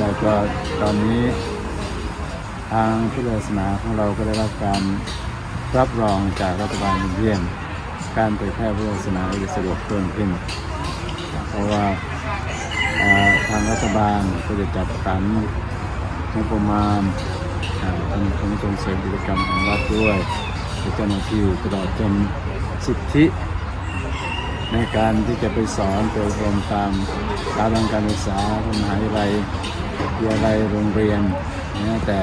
แล้วก็ตอนนี้ทางพุทธศาสนาของเราก็ได้รับการรับรองจากรัฐบาลเบลเยียมการเผยแพร่พุทธศาสนาจะสะดวกเพิ่มขึ้น เพราะว่าทางรัฐบาลก็จะจัดสรรงบประมาณอ่าทางของส่งเสริมกิจกรรมของรัฐด้วยเจ้าหน้าที่ตลอดจนสิทธิ ในการที่จะไปสอนโดยรมตามสถาบันการศึกษามหาวิทยาลัย วิทยาลัยโรงเรียนแม้แต่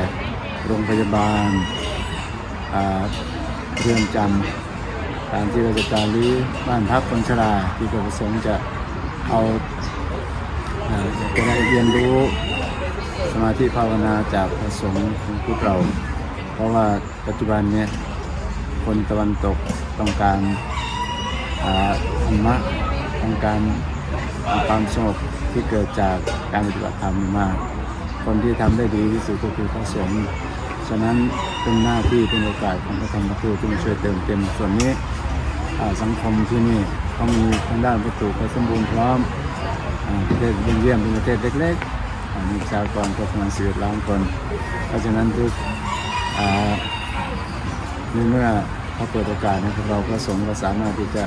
โรงพยาบาลเรือนจำตามที่ราชการหรือบ้านพักคนชราที่กระทรวงจะเอาอ่าจะได้เรียนรู้สมาธิภาวนาจากพระสงฆ์ของพวกเรา เพราะว่าปัจจุบันเนี้คนตะวันตกต้องการธรรมะต้องการความสงบที่เกิดจากการปฏิบัติธรรมมาก คนที่ทำได้ดีที่สุดก็คือพระสงฆ์ฉะนั้นเป็นหน้าที่เป็นโอกาสของพระธรรมทูตที่มาช่วยเติมเต็มส่วนนี้สังคมที่นี่เขามีทางด้านวัตถุไปสมบูรณ์พร้อมประเทศเลเยียมเป็นประเทศเล็กๆอ่ามีประชากรประมาณสิบล้านคน เพราะฉะนั้นทุกอ่าในเมื่อเขาเปิดโอกาสให้พวกเราพระสงฆ์ก็สามารถที่จะ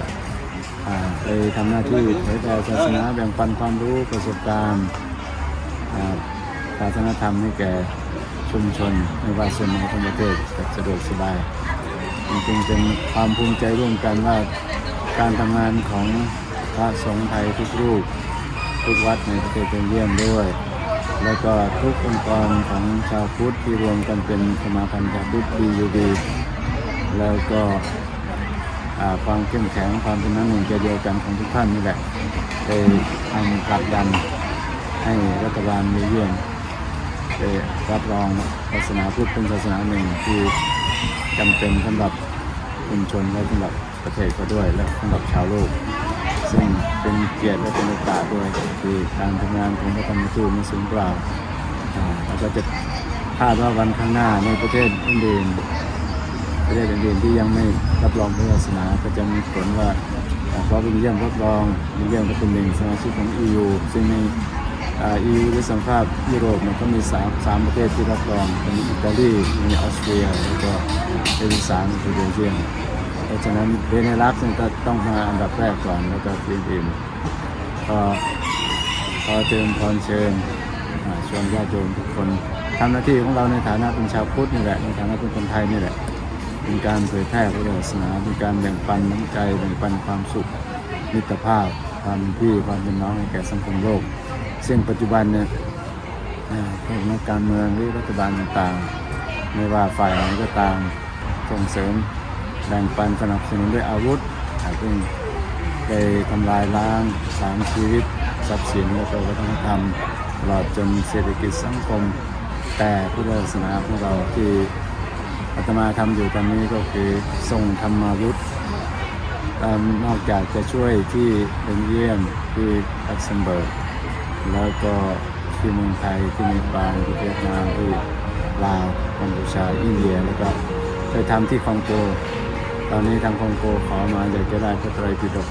ไปทำหน้าที่เผยแผ่ศาสนาแบ่งปันความรู้ประสบการณ์ ศาสนธรรมให้แก่ชุมชนไม่ว่าส่วนไหนของประเทศแบบสะดวกสบายจริงๆเป็นความภูมิใจร่วมกันว่าการทำงานของพระสงฆ์ไทยทุกรูป ทุกวัดในประเทศเบลเยี่ยมด้วย แล้วก็ทุกองค์กรของชาวพุทธที่รวมกันเป็นสมาพันธ์ชาวพุทธ BUD แล้วก็ความเข้มแข็งความเป็นน้ำหนึ่งใจเดียวกันของทุกท่านนี่แหละได้ทำผลักดันให้รัฐบาลเบลเยี่ยม ได้รับรองศาสนาพุทธเป็นศาสนาหนึ่งที่จำเป็นสำหรับชุมชนและสำหรับประเทศก็ด้วยและสำหรับชาวโลก ซึ่งเป็นเกียรติและเป็นโอกาสด้วยที่การทำงานของพระธรรมทูตมีสูงกว่าอ่าแล้วก็จะคาดว่าวันข้างหน้าในประเทศอื่นประเทศอื่นที่ยังไม่รับรองพุทธศาสนาก็จะมีผลว่าอ่าเพราะเป็นเยี่ยมรับรองเป็นเยี่ยมก็เป็นหนึ่งสมาชิกของ EU ซึ่งใน EU หรือสังภาพยุโรปเนี่ยก็มีสามสามประเทศที่รับรองเป็นอิตาลีมีออสเตรียแล้วก็เบลสามคือเบลเยียมเพราะฉะนั้นเบเนลักซ์นี่ก็ต้องมาอันดับแรกก่อนแล้วก็ทีมอื่นก็ขอเชิญพรเชิญชวนญาติโยมทุกคนทำหน้าที่ของเราในฐานะเป็นชาวพุทธนี่แหละในฐานะเป็นคนไทยนี่แหละเป็นการเผยแพร่พระศาสนาเป็นการแบ่งปันน้ำใจแบ่งปันความสุขมิตรภาพความพี่ความเป็นน้องให้แก่สังคมโลก ซึ่งปัจจุบันเนี่ยอ่าพวกนักการเมืองหรือรัฐบาลต่างๆ ไม่ว่าฝ่ายไหนก็ตามส่งเสริมแบ่งปันสนับสนุนด้วยอาวุธอาจจะไปทำลายล้างสางชีวิต ทรัพย์สินและวัฒนธรรมตลอดจนเศรษฐกิจสังคม แต่พุทธศาสนาของเราที่อาตมาทำอยู่ตอนนี้ก็คือส่งธรรมาวุธตามนอกจากจะช่วยที่เบลเยี่ยมที่ลักเซมเบิร์ก แล้วก็ที่เมืองไทยที่เนปางที่เวียดนามที่ลาวกัมพูชาอินเดียแล้วก็ไปทำที่คองโก ตอนนี้ทางคองโกขอมาอยากจะได้พระไตรปิฎก